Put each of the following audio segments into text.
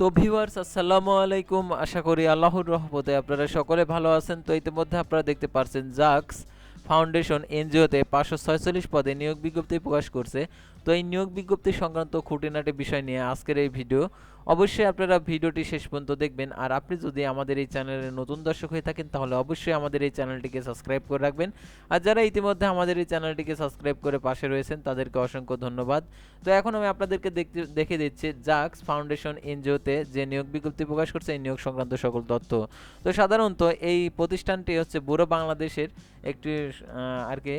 তো ভিউয়ার্স, আসসালামু আলাইকুম। আশা করি আল্লাহর রহমতে আপনারা সকলে ভালো আছেন। তো ইতিমধ্যে আপনারা দেখতে পারছেন জাক্স ফাউন্ডেশন এনজিওতে পাঁচশো ছয়চল্লিশ পদে নিয়োগ বিজ্ঞপ্তি প্রকাশ করছে। তো এই নিয়োগ বিজ্ঞপ্তি সংক্রান্ত খুঁটিনাটি বিষয় নিয়ে আজকের এই ভিডিও। অবশ্যই আপনারা ভিডিওটি শেষ পর্যন্ত দেখবেন। আর আপনি যদি আমাদের এই চ্যানেলের নতুন দর্শক হয়ে থাকেন, তাহলে অবশ্যই আমাদের এই চ্যানেলটিকে সাবস্ক্রাইব করে রাখবেন। আর যারা ইতিমধ্যে আমাদের এই চ্যানেলটিকে সাবস্ক্রাইব করে পাশে রয়েছেন, তাদেরকে অসংখ্য ধন্যবাদ। তো এখন আমি আপনাদেরকে দেখতে, দেখে দিচ্ছি জাক্স ফাউন্ডেশন এনজিওতে যে নিয়োগ বিজ্ঞপ্তি প্রকাশ করছে, এই নিয়োগ সংক্রান্ত সকল তথ্য। তো সাধারণত এই প্রতিষ্ঠানটি হচ্ছে বুড়ো বাংলাদেশের একটি আর কি,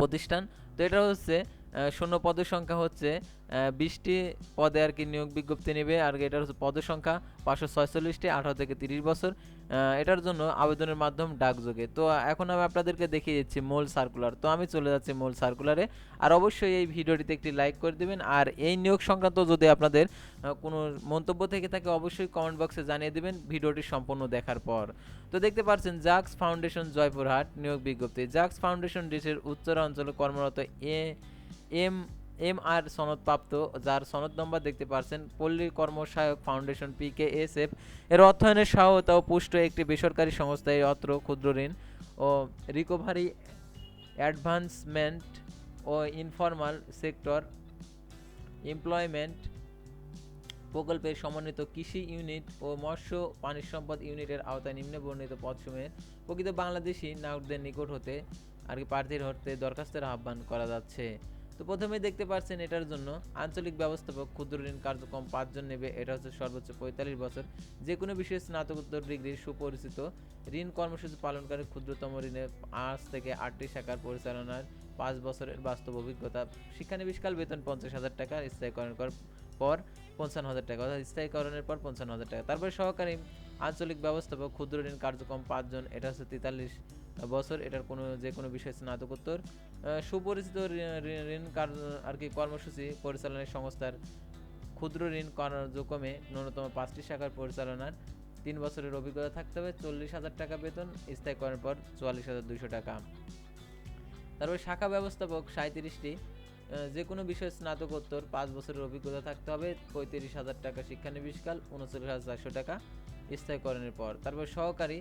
প্রতিষ্ঠান। তো এটা হচ্ছে শূন্য পদের সংখ্যা হচ্ছে বিশটি পদে আর কি নিয়োগ বিজ্ঞপ্তি নেবে, আর এটার হচ্ছে পদের সংখ্যা পাঁচশো ছয়চল্লিশটি, আঠারো থেকে তিরিশ বছর। এটার জন্য আবেদনের মাধ্যম ডাকযোগে। তো, এখন আমি আপনাদেরকে দেখিয়ে দিচ্ছি মূল সার্কুলার তো, আমি চলে যাচ্ছি মূল সার্কুলারে আর অবশ্যই এই ভিডিওটিতে একটি লাইক করে দিবেন। আর এই নিয়োগ সংক্রান্ত যদি আপনাদের কোনো মন্তব্য থেকে থাকে, অবশ্যই কমেন্ট বক্সে জানিয়ে দিবেন ভিডিওটি সম্পূর্ণ দেখার পর। তো, দেখতে পাচ্ছেন জাক্স ফাউন্ডেশন জয়পুরহাট নিয়োগ বিজ্ঞপ্তি। জাক্স ফাউন্ডেশন দেশের উত্তর অঞ্চলে কর্মরত এ এম এম আর সনদপ্রাপ্ত, যার সনদ নম্বর দেখতে পাচ্ছেন পল্লী কর্মসহায়ক ফাউন্ডেশন পিকেএসএফ। এর অর্থায়নের সহায়তা ও পুষ্ট একটি বেসরকারি সংস্থা, এই অত্র ক্ষুদ্র ঋণ ও রিকভারি অ্যাডভান্সমেন্ট ও ইনফরমাল সেক্টর এমপ্লয়মেন্ট প্রকল্পের সমন্বিত কৃষি ইউনিট ও মৎস্য পানি সম্পদ ইউনিটের আওতায় নিম্নে বর্ণিত পদসমূহের প্রকৃত বাংলাদেশি নাগরিকদের নিকট হতে আর কি প্রার্থীর হতে দরখাস্তের আহ্বান করা যাচ্ছে। তো প্রথমেই দেখতে পাচ্ছেন এটার জন্য আঞ্চলিক ব্যবস্থাপক ক্ষুদ্র ঋণ কার্যক্রম পাঁচজন নেবে, এটা হচ্ছে সর্বোচ্চ পঁয়তাল্লিশ বছর। যে কোনো বিষয়ে স্নাতকোত্তর ডিগ্রি সুপরিচিত ঋণ কর্মসূচি পালনকারী ক্ষুদ্রতম ঋণের পাঁচ থেকে আটটি শাখার পরিচালনার পাঁচ বছরের বাস্তব অভিজ্ঞতা। শিক্ষানবিষ্কাল বেতন পঞ্চাশ হাজার টাকা, স্থায়ীকরণ করার পর পঞ্চান্ন হাজার টাকা, অর্থাৎ স্থায়ীকরণের পর পঞ্চান্ন হাজার টাকা। তারপরে সহকারী আঞ্চলিক ব্যবস্থাপক ক্ষুদ্র ঋণ কার্যক্রম পাঁচজন, এটা হচ্ছে তেতাল্লিশ বছর, এটার কোনো যে কোনো বিষয়ে স্নাতকোত্তর সুপরিচিত ঋণ কার্য- আর কি কর্মসূচি পরিচালনার সংস্থার ক্ষুদ্র ঋণ কার্যক্রমে ন্যূনতম পাঁচটি শাখার পরিচালনার তিন বছরের অভিজ্ঞতা থাকতে হবে, চল্লিশ হাজার টাকা বেতন, স্থায়ীকরণের পর চুয়াল্লিশ হাজার দুইশো টাকা। তারপরে শাখা ব্যবস্থাপক সাঁত্রিশটি যে কোনো বিষয়ে স্নাতকোত্তর পাঁচ বছরের অভিজ্ঞতা থাকতে হবে, পঁয়ত্রিশ হাজার টাকা শিক্ষানবিষ্কাল, উনচল্লিশ হাজার চারশো টাকা স্থায়ীকরণের পর। তারপর সহকারী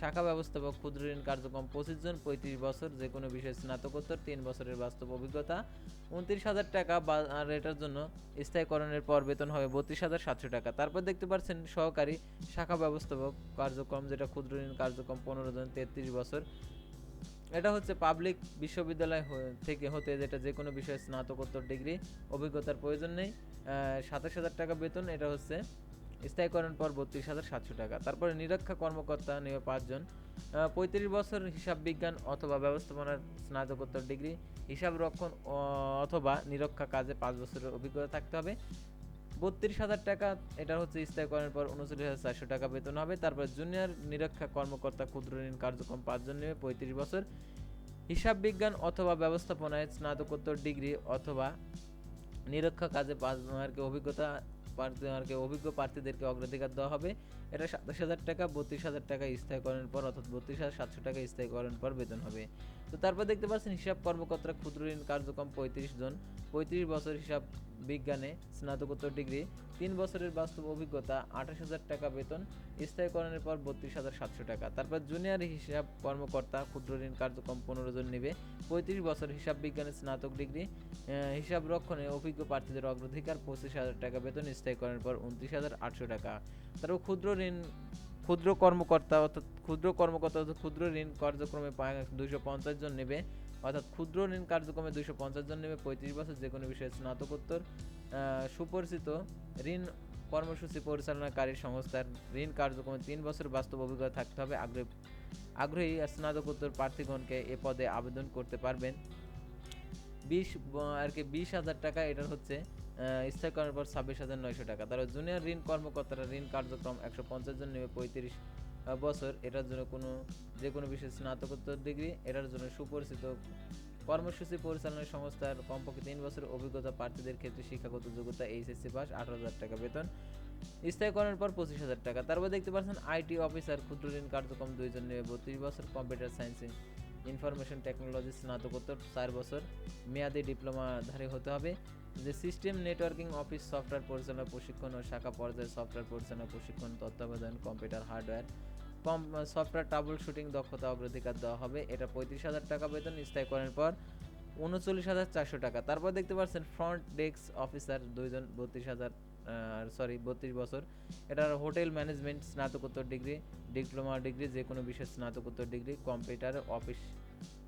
শাখা ব্যবস্থাপক, ক্ষুদ্র ঋণ কার্যক্রম পঁচিশ জন, পঁয়ত্রিশ বছর, যে কোনো বিষয়ে স্নাতকোত্তর, তিন বছরের বাস্তব অভিজ্ঞতা, উনত্রিশ হাজার টাকা বা আর এটার জন্য স্থায়ীকরণের পর বেতন হবে বত্রিশ হাজার সাতশো টাকা। তারপর দেখতে পাচ্ছেন সহকারী, শাখা ব্যবস্থাপক কার্যক্রম, যেটা ক্ষুদ্র ঋণ কার্যক্রম পনেরো জন, তেত্রিশ বছর এটা হচ্ছে পাবলিক বিশ্ববিদ্যালয় থেকে হতে যেটা যে কোনো বিষয়ে স্নাতকোত্তর ডিগ্রি অভিজ্ঞতার প্রয়োজন নেই। সাতাশ হাজার টাকা বেতন, এটা হচ্ছে স্থায়ীকরণ পর বত্রিশ হাজার সাতশো টাকা। তারপরে নিরক্ষা কর্মকর্তা নেবে পাঁচজন। পঁয়ত্রিশ বছর হিসাব বিজ্ঞান অথবা ব্যবস্থাপনার স্নাতকোত্তর ডিগ্রি হিসাব রক্ষণ অথবা নিরক্ষা কাজে পাঁচ বছরের অভিজ্ঞতা থাকতে হবে। বত্রিশ হাজার টাকা এটা হচ্ছে স্থায়ীকরণের পর উনচল্লিশ হাজার চারশো টাকা বেতন হবে। তারপর জুনিয়র নিরক্ষা কর্মকর্তা ক্ষুদ্র ঋণ কার্যক্রম পাঁচজন নেবে, পঁয়ত্রিশ বছর। হিসাব বিজ্ঞান অথবা ব্যবস্থাপনায় স্নাতকোত্তর ডিগ্রি অথবা নিরক্ষা কাজে পাঁচ মার্কে অভিজ্ঞতা প্রার্থীদেরকে অভিজ্ঞ প্রার্থীদেরকে অগ্রাধিকার দেওয়া হবে। এটা সাতাশ হাজার টাকা, বত্রিশ হাজার টাকা স্থায়ীকরণের পর অর্থাৎ বত্রিশ হাজার সাতশো টাকা স্থায়ীকরণের পর বেতন হবে। তো তারপর দেখতে পাচ্ছেন হিসাব কর্মকর্তা ক্ষুদ্র ঋণ কার্যক্রম পঁয়ত্রিশ জন, পঁয়ত্রিশ বছর হিসাব বিজ্ঞানে স্নাতকোত্তর ডিগ্রি, তিন বছরের বাস্তব অভিজ্ঞতা, আঠাশ হাজার টাকা বেতন স্থায়ীকরণের পর বত্রিশ হাজার সাতশো টাকা। তারপর জুনিয়র হিসাব কর্মকর্তা ক্ষুদ্র ঋণ কার্যক্রম পনেরো জন নেবে, পঁয়ত্রিশ বছর হিসাব বিজ্ঞানে স্নাতক ডিগ্রি হিসাব রক্ষণে অভিজ্ঞ প্রার্থীদের অগ্রাধিকার পঁচিশ হাজার টাকা বেতন স্থায়ীকরণের পর উনত্রিশ হাজার আটশো টাকা। তারপর ক্ষুদ্র ঋণ, ক্ষুদ্র কর্মকর্তা অর্থাৎ ক্ষুদ্র কর্মকর্তা অর্থাৎ ক্ষুদ্র ঋণ কার্যক্রমে দুইশো পঞ্চাশ জন নেবে। অর্থাৎ ক্ষুদ্র ঋণ কার্যক্রমে দুইশো পঞ্চাশ জন নেবে। পঁয়ত্রিশ বছর যে কোনো বিষয়ে স্নাতকোত্তর। সুপরিচিত ঋণ কর্মসূচি পরিচালনাকারী সংস্থার ঋণ কার্যক্রমে তিন বছর বাস্তব অভিজ্ঞতা থাকতে হবে। আগ্রহী আগ্রহী স্নাতকোত্তর প্রার্থীগণকে এ পদে আবেদন করতে পারবেন। বিশ আর কি বিশ হাজার টাকা, এটার হচ্ছে স্থায়ী করার পর ছাব্বিশ হাজার নয়শো টাকা। তারপর জুনিয়র ঋণ কর্মকর্তারা ঋণ কার্যক্রম একশো পঞ্চাশ জন নেবে পঁয়ত্রিশ বছর। এটার জন্য কোনো, যে কোনো বিষয়ে স্নাতকোত্তর ডিগ্রি এটার জন্য সুপরিচিত কর্মসূচি পরিচালনা সংস্থার কমপক্ষে তিন বছর অভিজ্ঞতা প্রার্থীদের ক্ষেত্রে শিক্ষাগত যোগ্যতা এইচএসসি পাস, আঠারো হাজার টাকা বেতন। স্থায়ীকরণের পর পঁচিশ হাজার টাকা। তারপর দেখতে পাচ্ছেন আইটি অফিসার, ক্ষুদ্র ঋণ কার্যক্রম দুইজন নেবে, বত্রিশ বছর কম্পিউটার সায়েন্স ইনফরমেশন টেকনোলজি স্নাতকোত্তর চার বছর মেয়াদি ডিপ্লোমাধারী হতে হবে। যে সিস্টেম নেটওয়ার্কিং অফিস সফটওয়্যার পরিচালনা প্রশিক্ষণ ও শাখা পর্যায়ে সফটওয়্যার পরিচালনা প্রশিক্ষণ, তত্ত্বাবধান, কম্পিউটার হার্ডওয়্যার, কম, সফটওয়্যার ট্রাবল শুটিং দক্ষতা অগ্রাধিকার দেওয়া হবে। এটা পঁয়ত্রিশ হাজার টাকা বেতন, স্থায়ী করার পর উনচল্লিশ হাজার চারশো টাকা। তারপর দেখতে পাচ্ছেন ফ্রন্ট ডেস্ক অফিসার দুইজন, বত্রিশ হাজার সরি বত্রিশ বছর। এটার হোটেল ম্যানেজমেন্ট, স্নাতকোত্তর ডিগ্রি, ডিপ্লোমা ডিগ্রি, যে কোনো বিষয়ে স্নাতকোত্তর ডিগ্রি, কম্পিউটার, অফিস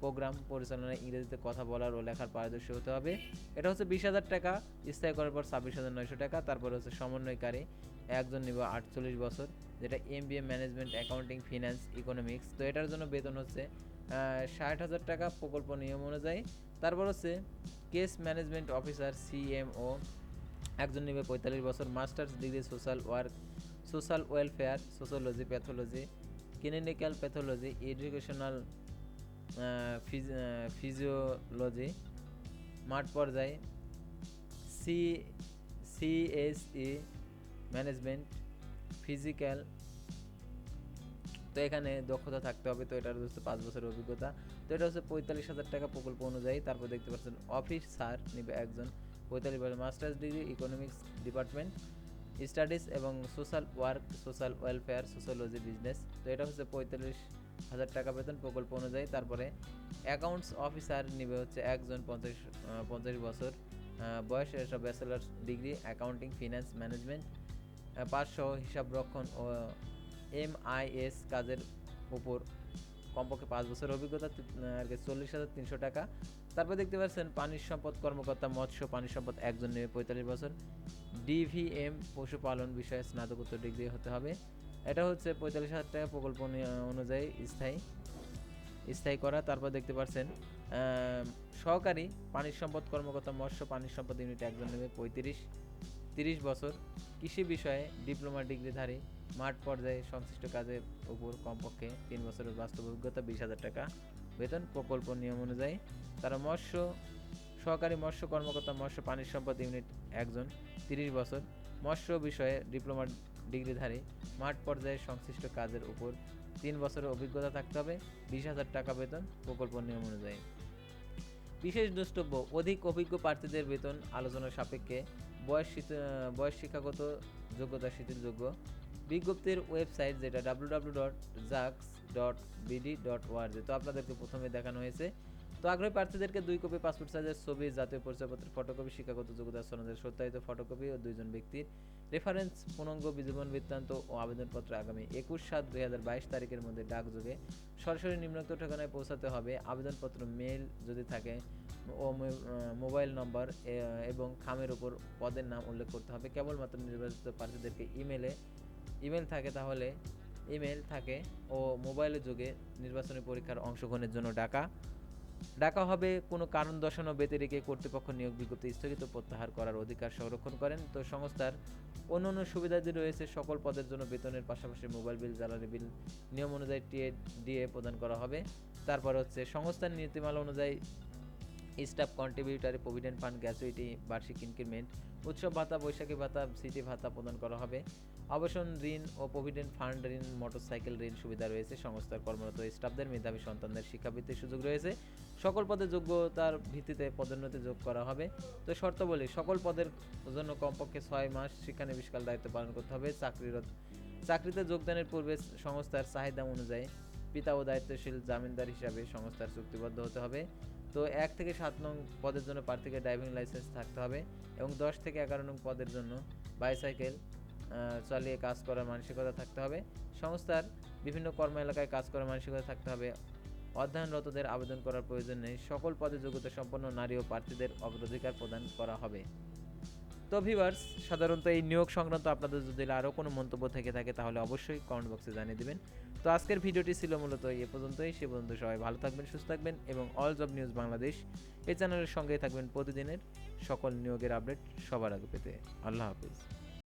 প্রোগ্রাম পরিচালনায় ইংরেজিতে কথা বলার ও লেখার পারদর্শী হতে হবে। এটা হচ্ছে বিশ হাজার টাকা, স্থায়ী করার পর ছাব্বিশ হাজার নয়শো টাকা, তারপর হচ্ছে সমন্বয়কারী, একজন নিব আটচল্লিশ বছর, যেটা M B A management accounting finance economics তো এটার জন্য বেতন হচ্ছে ষাট হাজার টাকা প্রকল্প নিয়ম অনুযায়ী। তারপর হচ্ছে কেস ম্যানেজমেন্ট অফিসার সিএমও একজন নেবে পঁয়তাল্লিশ বছর, masters degree social work, social welfare, sociology, pathology, clinical pathology, educational physiology, মাঠ পর্যায়ে, সি, সিএসই ম্যানেজমেন্ট, ফিজিক্যাল, তো এখানে দক্ষতা থাকতে হবে, তো এটার হচ্ছে পাঁচ বছরের অভিজ্ঞতা। তো এটা হচ্ছে পঁয়তাল্লিশ হাজার টাকা প্রকল্প অনুযায়ী, তারপর দেখতে পাচ্ছেন, অফিস স্যার নেবে একজন। পঁয়তাল্লিশ বছর masters degree economics department studies এবং social work social welfare sociology business তো এটা হচ্ছে পঁয়তাল্লিশ হাজার টাকা বেতন প্রকল্প অনুযায়ী। তারপরে অ্যাকাউন্টস অফিসার নেবে হচ্ছে একজন পঞ্চাশ পঞ্চাশ বছর বয়স এটা bachelor degree accounting finance management পাঁচশো হিসাব রক্ষণ ও এমআইএস কাজের উপর কমপক্ষে পাঁচ বছর অভিজ্ঞতা আর কি চল্লিশ হাজার তিনশো টাকা। তারপর দেখতে পাচ্ছেন পানির সম্পদ কর্মকর্তা, মৎস্য, পানি সম্পদ একজন নেবে পঁয়তাল্লিশ বছর। ডিভিএম, পশুপালন বিষয়ে স্নাতকোত্তর ডিগ্রি হতে হবে। এটা হচ্ছে পঁয়তাল্লিশ হাজার টাকা প্রকল্প অনুযায়ী স্থায়ী স্থায়ী করা। তারপর দেখতে পাচ্ছেন সহকারী পানির সম্পদ কর্মকর্তা, মৎস্য পানির সম্পদ ইউনিট একজন নেবে পঁয়ত্রিশ, তিরিশ বছর। কৃষি বিষয়ে ডিপ্লোমা ডিগ্রিধারী মাঠ পর্যায়ে সংশ্লিষ্ট কাজের উপর কমপক্ষে তিন বছরের বাস্তব অভিজ্ঞতা বিশ হাজার টাকা। বেতন প্রকল্প নিয়ম অনুযায়ী তারা মৎস্য, সহকারী মৎস্য কর্মকর্তা, মৎস্য পানির সম্পদ ইউনিট একজন, তিরিশ বছর, মৎস্য বিষয়ে ডিপ্লোমা ডিগ্রিধারী। মাঠ পর্যায়ে সংশ্লিষ্ট কাজের উপর তিন বছরের অভিজ্ঞতা থাকতে হবে, বিশ হাজার টাকা বেতন প্রকল্প নিয়ম অনুযায়ী। বিশেষ দ্রষ্টব্য, অধিক অভিজ্ঞ প্রার্থীদের বেতন আলোচনা সাপেক্ষে বয়স বয়স শিক্ষাগত যোগ্যতা শিথিলযোগ্য। বিজ্ঞপ্তির ওয়েবসাইট যেটা ডাব্লু ডাব্লু ডট জাক্স ডট বিডি ডট ওয়ার্জি তো আপনাদেরকে প্রথমে দেখানো হয়েছে। তো আগ্রহী প্রার্থীদেরকে দুই কপি পাসপোর্ট সাইজের ছবি, জাতীয় পরিচয়পত্রের ফটোকপি শিক্ষাগত যোগ্যতা, সনদের সত্যায়িত ফটোকপি ও দুইজন ব্যক্তির রেফারেন্স পূর্ণাঙ্গ, বিজীবন বৃত্তান্ত ও আবেদনপত্র আগামী একুশ সাত দুই হাজার বাইশ তারিখের মধ্যে ডাকযোগে সরাসরি নিম্নোক্ত ঠিকানায় পৌঁছাতে হবে। আবেদনপত্র মেল যদি থাকে ও মোবাইল নম্বর এবং খামের উপর পদের নাম উল্লেখ করতে হবে। কেবলমাত্র নির্বাচিত প্রার্থীদেরকে ইমেলে ইমেল থাকে তাহলে ইমেল থাকে ও মোবাইলের যুগে নির্বাচনী পরীক্ষার অংশগ্রহণের জন্য ডাকা। ডাকা হবে কোনো কারণ দর্শানো ব্যতিরেকে কর্তৃপক্ষ নিয়োগ বিজ্ঞপ্তি স্থগিত প্রত্যাহার করার অধিকার সংরক্ষণ করেন। তো সংস্থার অন্য অন্য সুবিধাদি রয়েছে, সকল পদের জন্য বেতনের পাশাপাশি মোবাইল বিল, জ্বালানি বিল, নিয়ম অনুযায়ী টিএ ডিএ প্রদান করা হবে। তারপর হচ্ছে সংস্থার নীতিমালা অনুযায়ী staff contributory provident fund gratuity বার্ষিক ইনক্রিমেন্ট, উৎসব ভাতা, বৈশাখী ভাতা, সিটি ভাতা প্রদান করা হবে। অবসর ঋণ ও প্রভিডেন্ট ফান্ড ঋণ, মোটরসাইকেল ঋণ সুবিধা রয়েছে। সংস্থার কর্মরত স্টাফদের, মেধাবী সন্তানদের শিক্ষাবৃত্তির সুযোগ রয়েছে। সকল পদে যোগ্যতার ভিত্তিতে পদোন্নতি যোগ করা হবে। তো শর্তাবলী সকল পদের জন্য কমপক্ষে ছয় মাস শিক্ষানবিষ্কাল দায়িত্ব পালন করতে হবে। চাকরিরত, চাকরিতে যোগদানের পূর্বে সংস্থার চাহিদা অনুযায়ী পিতা ও দায়িত্বশীল জামিনদার হিসাবে সংস্থার চুক্তিবদ্ধ হতে হবে। তো এক থেকে সাত নং পদের জন্য প্রার্থীকে ড্রাইভিং লাইসেন্স থাকতে হবে এবং দশ থেকে এগারো নং পদের জন্য বাইসাইকেল চালিয়ে কাজ করার মানসিকতা থাকতে হবে। সংস্থার বিভিন্ন কর্ম এলাকায় কাজ করার মানসিকতা থাকতে হবে। অধ্যয়নরতদের আবেদন করার প্রয়োজন নেই। সকল পদে যোগ্যতা সম্পন্ন নারী ও প্রার্থীদের অগ্রাধিকার প্রদান করা হবে। তো ভিভার্স সাধারণত এই নিয়োগ সংক্রান্ত আপনাদের যদি আরও কোনো মন্তব্য থেকে থাকে, তাহলে অবশ্যই কমেন্ট বক্সে জানিয়ে দিবেন। তো আজকের ভিডিওটি ছিল মূলত এ পর্যন্তই। সে পর্যন্ত সবাই ভালো থাকবেন, সুস্থ থাকবেন এবং অল জব নিউজ বাংলাদেশ এই চ্যানেলের সঙ্গেই থাকবেন প্রতিদিনের সকল নিয়োগের আপডেট সবার আগে পেতে। আল্লাহ হাফিজ।